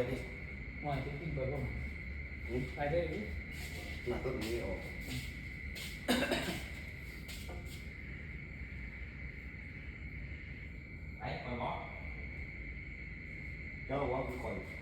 ต่อเลยดิหน่อยจะกินเบอร์ลงอื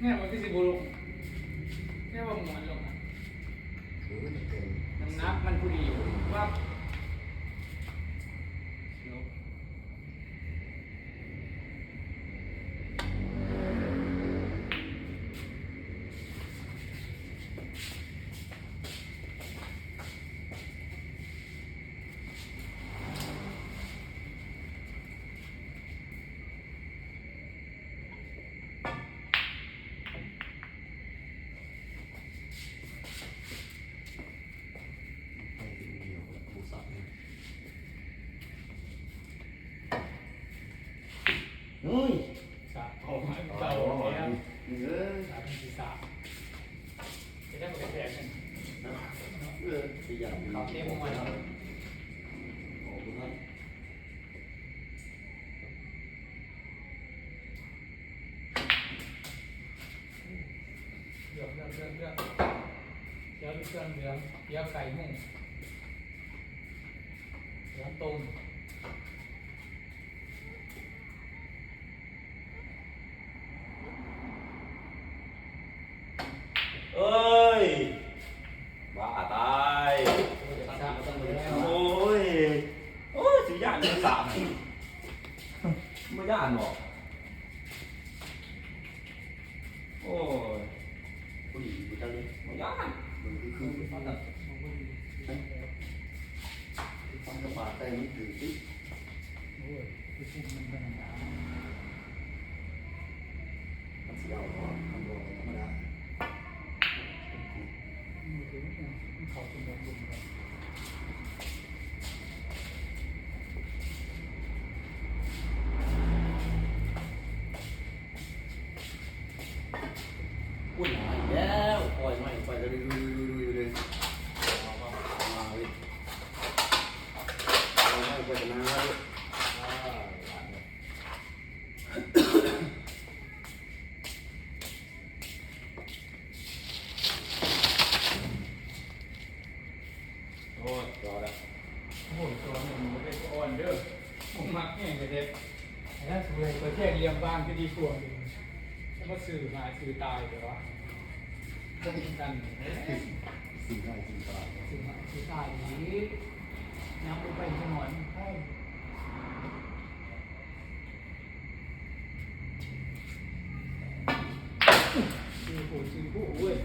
เนี่ยมันก็สิบุลงเนี่ยว่าหมวนลงนะเออจะเต็มน้ำหนักมันพอดีว่า เฮ้ยสามออกมาเอาเก่าเอาเอาแล้วเออสามสี่สามจะได้มาแข่งกันเออไปอย่างเขาเต็มหมดแล้วขอบคุณครับเลือกเลือกเลือกเลือกเดี๋ยวเครื่องเหลืองเดี๋ยวไก่มุ่งเหลืองตรง เอ้ยบ้าตายสามต้องแล้วโอ้ยโอ้ยสิย่านยังสามไม่ย่านหรอกโอ้ยผู้หญิ โอ้ยรอแล้วโอ้ยตัวหนึ่งมันเป็นอ่อนเด้อผมมักแห้งกระเด็ดแล้วสวยตัวแท่งเรียมบ้านก็ดีกว่าอยู่จะมาสื่อหายสื่อตายเดี๋ยววะก็มีกันเอ๊ะ สี่ได้สี่ตา สื่อหายสื่อตายนี้น้ำลงไปถนนใช่ สื่อผู้สื่อผู้เว้ย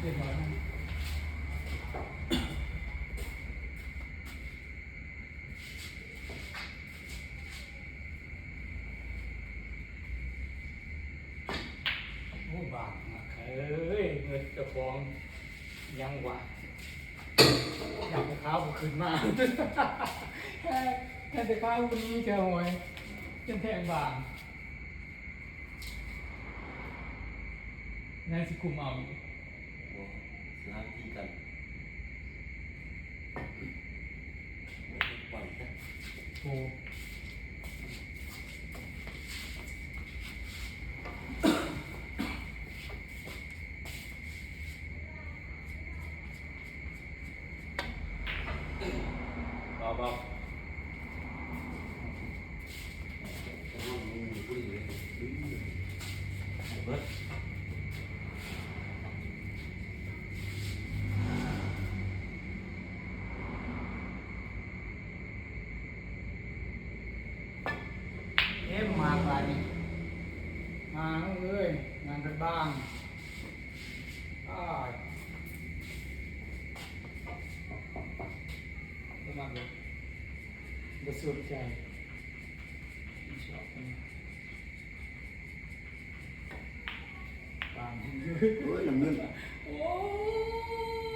เรียบร้อยนะโอ้บาปมากเอ้ยเงินเจ้า ของยังหวะอยากไปข้าวขึ้นมาแค่แค่แต่ข้าววันนี้เจอหวยจนแทงบางนั่นสิคุมเอาอยู่สถานที่กันปล่อยแค่โอ้ มาเอ้ยงานกันบ้างอ้ายไม่มาเลยบสุดใจชอบมันบางเฮ้ยน้ำเงินโอ้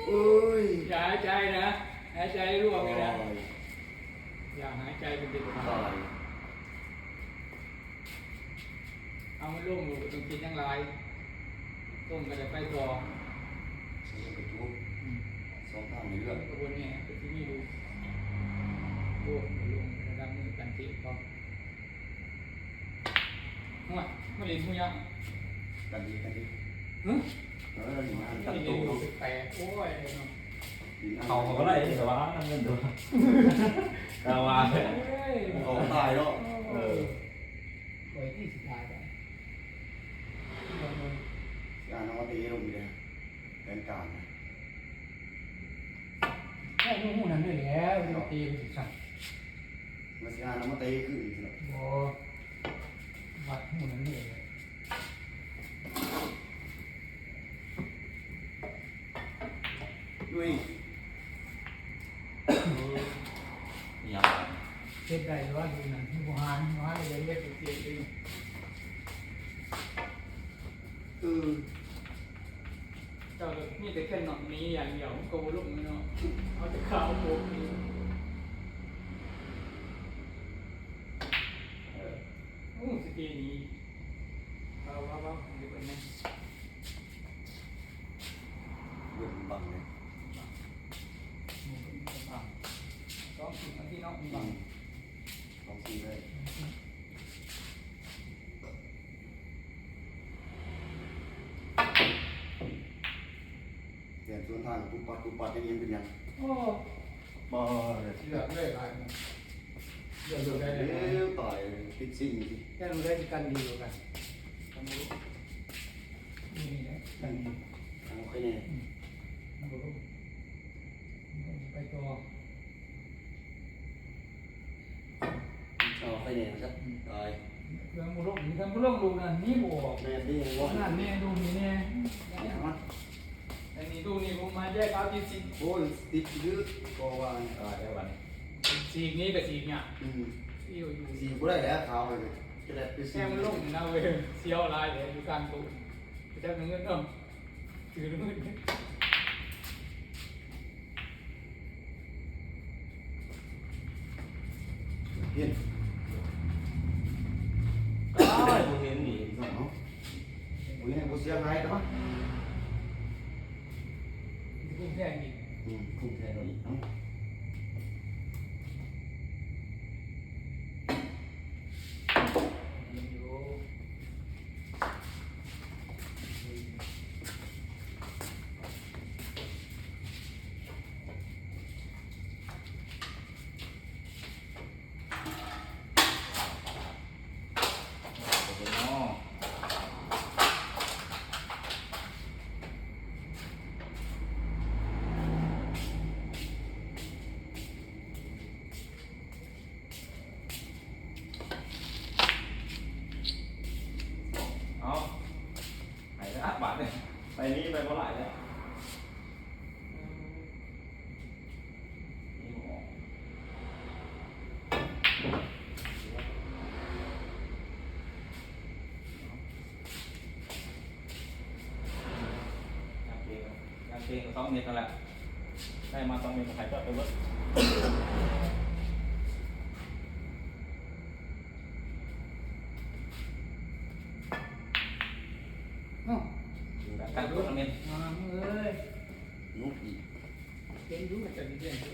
เอ้ยอย่าหายใจนะหายใจร่วงตาเลยยนะอย่าหายใจเป็นเด็ดขาตาด ย เอา มันล่วงลงตรงกินยังไรต้มก็จะไปต่อฉันจะไปทุบอืมสองทางในเรื่เรื่อองงกระบวนเนี่ยเป็นที่นี่ดูโอ้มันลงระดับมือกันเทพอหัวไม่เล่นหัวยังกันดีกันดีฮึเออหนีมาไม่ตั้งเล่นตู้ดูแปลกๆโอ้ยเนาะเขาเขาก็ได้แต่ว่าน้ำเงินดูกาวาเฮ้ยเขาตายแล้วเออไว้ที่สุดท้าย ไปงานน้องตีลงไปเลยเป็นการนะแค่นู้นนั่นเลยแล้วเราตีมันสั่งมาสิงานน้องตีคืออีกแล้วบอวัดหูนั่นเลยด้วยเนี่ยเฮ็ดได้หรือว่าดูนั่นผู้หานผู้หานเลยเฮ็ดเสียเองเออเจ้าก็ มีแต่แค่หนอนนี้อย่างเดียวก็บ่ลงเนาะเอาแต่ข้าวโพกนี่เออโอ้สตีนี้เอาว่าว่าเดี๋ยวก่อนนะเรื่องบังเลยหมูก็มีกระบังต้องกินอันที่เนาะมีบับังงสองสี่เลยเปลี่ยนส่วนทางปุ๊บ ปัดปุ๊บปัดยังยังเป็นยังโอ้บ่เลยเลือกเลยหลายมันเลือกดูได้เอ้เลยยตายปิดซิ่งสิแค่ดูได้กันดีกว่ากันทำรู้นี่นะกันดีเอาแค่นี้ทำรู้ไปต่อเอาแค่นี้นะครับตายเรื่องบุรุษนี่ทำบุรุษดูนั่นนี่บวกแม่ดีว่าว่านั่นเนี่ยดูนี่เนี่ ดูนี่ผมมาแยกเอาที่สีโอ้ยติดยืดก็ว่าตายแล้ววันนี้สีนี้กับสีเนี่ยอืมที่อยู่อยู่สีบ่ได้แล้วขาวเลยจะได้ไปสีแค่มันลงนะเว้ยเสียวลายเลยอยู่กลางตู้ไปจับเงินเนาะถือเงินเห็นตายผมเห็นนี่เนาะอุ้ยเนี่ยบ่เสียหายแต่ว่า กุ้งแท่งอีกอืมคุ้มแท้เราอีกเนาะ อยู่ ผมเห็นเนาะเอาหายแล้วบาทเนี่ยไปนี่ไปเท่าไหร่แล้วนี่หมอ งานเพลงงาน เพลงก็ต้องเม็ดนั่นแหละได้มาต้องเม็ดใครก็ไปเวิร์ดเนาะการตัวเม็ดมาเอ้ยนุกอีกเป็นรู้จะมีเรื่องดู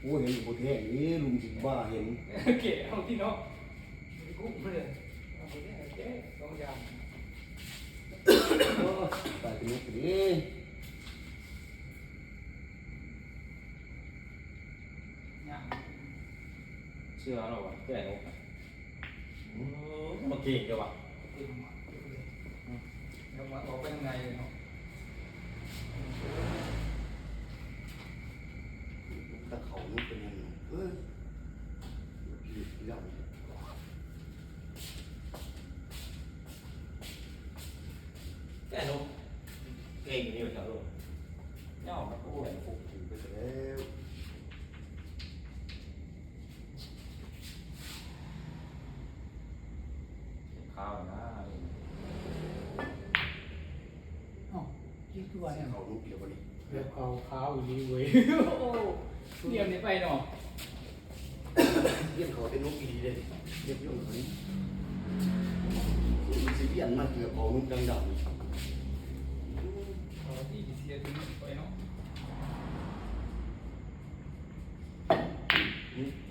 โอ้ยเห็นบ่แท้นี่ลุงสิบ้าเห็นเก๋เอาที่เนาะมีกุ้งเลยเอาไปเนี่ยเจ๊สองอย่าง โอ้ ยตายเป็นนุกดิเชื่อเราอะแก้โรคอืมาเก่งจังวะเดี๋ยวมาออกเป็นไงเนาะเขานุกเป็นยังไงเอ้ยผิดแล้ว แก่นกเก่งอย่างนี้ไปเถอะลูกเน่ามาพูด phục thì bây giờ đấy ข้าวนะเอ้าคิดตัวเนี่ยเขานุกเดียวกันนี่เดี๋ยวเขาขาวอีหลีเว้ยโอ้เรียมนี่ไปเนาะเรียนเขาเป็นนุกดีเลยเรียนยุ่งเขานี่สิเรียนมาเกือบเขานุกดังดั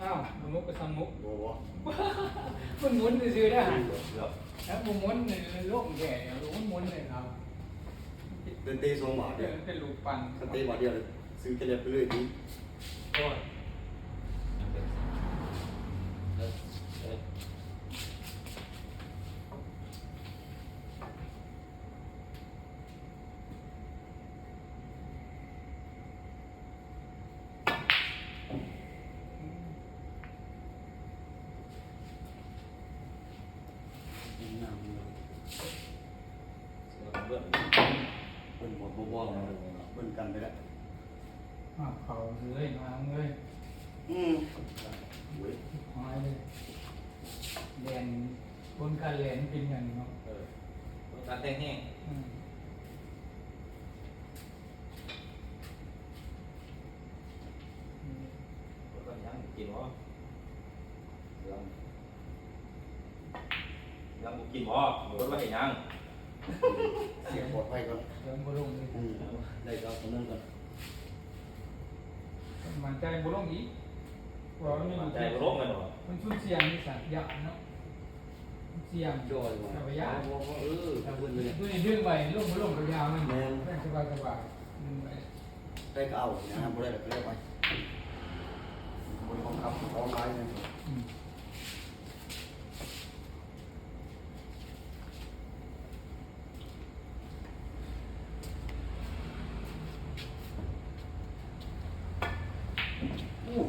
อ้าวมันมุกก็ทำมุกบอกว่ามันหมุนซื่อได้เกือบแล้วมันหมุนในโลกแก่เนี่ยโลกมันหมุนเลยครับเป็นเตะสองบาทเดียวเป็นลูกปั่นถ้าเตะบาทเดียวเลยซื้อแค่เดียวไปเลยนี่ก็เออเอองามเลย เสือเบื่อ เป็นหมดบ่บ่เป็นกันไปแล้วมาเขาเลยมาเลยอืมเว้ยหายเลยแลนคนการแลนเป็นอย่างเนาะเออการแต่งแห้งอืมก็ยังกินวะยังยังบ่กินวะหรือว่าเห็นยัง เสียงปลอดภัยก่อนเดิน บุลงเลยอืมได้ก็ตรงนั้นก่อนมันใจบุลงอีกว่ามันมันมีใจร้องกันหรอมันชุ่มเสียงนี่สัตว์ยักษ์เนาะเสียงจอยว่ะเอาไปย่างเออถ้าเพื่อนเลยด้วยดึงไปลงบุลงยาวมันสบายสบายดึงไปได้ก็เอาอย่างนั้นบ่ได้ก็ได้ไปบนของขับของไม้เนี่ย อืม อู้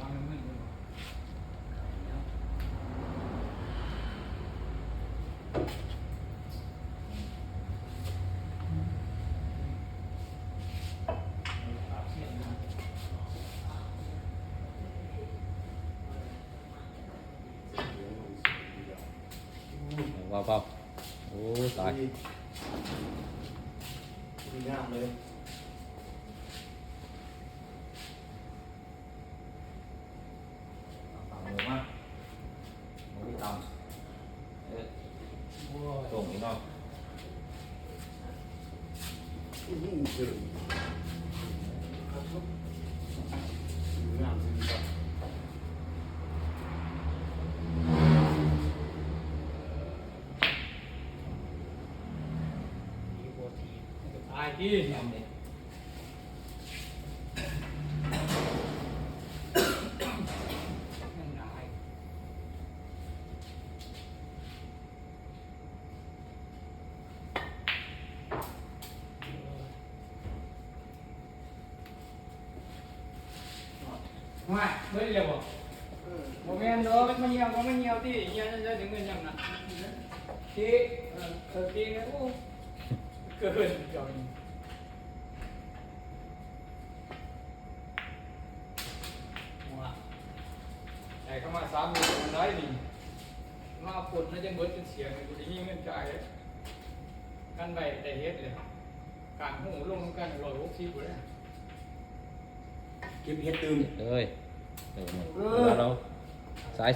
วางมือเลย ว้าวว้าวโอ้ตาย ดีงามเลย ตายที่เนี่ยนั่นนายมาเบิ่งเลยบ่บ่แม่นดอกมัน เหี่ยวก็มันเหี่ยวติเหี่ยวจะถึงเงินยังน่ะที่เออเออที่นะโอ้เกินจอยว่าแต่เข้ามาสามหมื่นมันได้นี่มาปลดแล้วจะเบิดจนเสียเลยกูจะยิ่งเงินจ่ายเลยกันไปแต่เฮ็ดเลยการหูลงกันร้อยหกสิบเลยเก็บเห็ดตื่มเอ้ยเออเออเราสาย